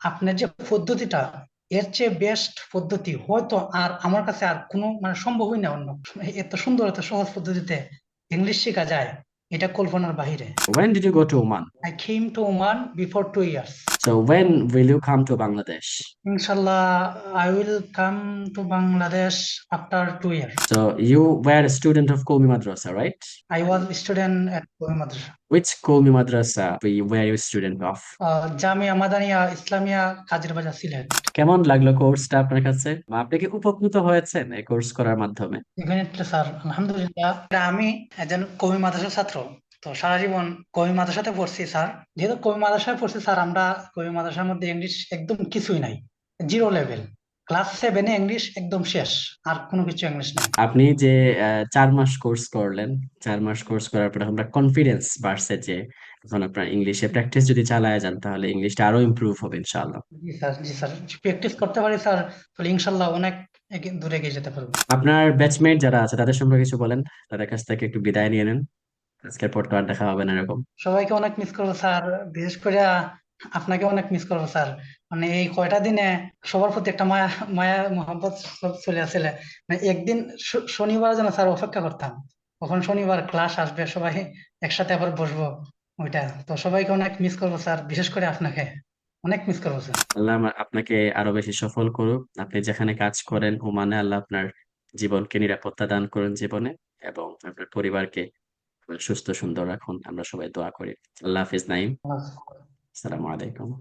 আপনার যে পদ্ধতিটা এর চেয়ে বেস্ট পদ্ধতি হয়তো আর আমার কাছে আর কোনো মানে সম্ভবই না অন্য এত সুন্দর এত সহজ পদ্ধতিতে ইংলিশ শেখা যায় এটা কল্পনার বাহিরে When did you go to Oman? I came to Oman before two years. So when will you come to Bangladesh? Inshallah, I will come to Bangladesh after two years. So you were a student of Qawmi Madrasa, right? I was a student at Qawmi Madrasa. Which Qawmi Madrasa were you a student of? Jamia Madania Islamia কাজের বাজার সিলেট কেমন লাগল কোর্সটা আপনার কাছে আপনি কি উপকৃত হয়েছেন এই কোর্স করার মাধ্যমে স্যার আলহামদুলিল্লাহ আমি একজন কবি মাদ্রাসার ছাত্র তো সারা জীবন কবি মাদ্রাসাতে পড়ছি স্যার। যেহেতু কবি মাদ্রাসায় পড়ছি স্যার আমরা কবি মাদ্রাসার মধ্যে ইংলিশ একদম কিছুই নাই। জিরো লেভেল ক্লাস সেভেনে ইংলিশ একদম শেষ। আর কোনো কিছু ইংলিশ নাই। আপনি যে চার মাস কোর্স করলেন চার মাস কোর্স করার পরে আমরা কনফিডেন্স বাড়ছে যে এখন আপনার ইংলিশে প্র্যাকটিস যদি চালায় যান তাহলে ইংলিশটা আরও ইমপ্রুভ হবে ইনশাআল্লাহ। জি স্যার জি স্যার। প্র্যাকটিস করতে পারি স্যার তাহলে ইনশাল্লাহ অনেক দূরে এগিয়ে যেতে পারব। আপনার ব্যাচমেট যারা আছে তাদের সম্পর্কে কিছু বলেন। তাদের কাছ থেকে একটু বিদায় নিয়ে নেন। আজকের পর তো আর দেখা হবে না এরকম। সবাইকে অনেক মিস করব স্যার। বিশেষ করে আপনাকে অনেক মিস করব স্যার। মানে এই কয়টা দিনে সবার প্রতি একটা মায়া মায়া চলে আসলে। মানে একদিন শনিবার যেন স্যার অপেক্ষা করতাম কখন শনিবার ক্লাস আসবে সবাই একসাথে আবার বসবো ওইটা। তো সবাইকে অনেক মিস করব স্যার। বিশেষ করে আপনাকে। অনেক মিস করব স্যার। আল্লাহ আপনাকে আরও বেশি সফল করুক। আপনি যেখানে কাজ করেন ওমানে আল্লাহ আপনার জীবনকে নিরাপত্তা দান করুন জীবনে এবং আপনার পরিবারকে সুস্থ সুন্দর রাখুন। আমরা সবাই দোয়া করি। আল্লাহ হাফিজ নাইম। আসসালামু আলাইকুম।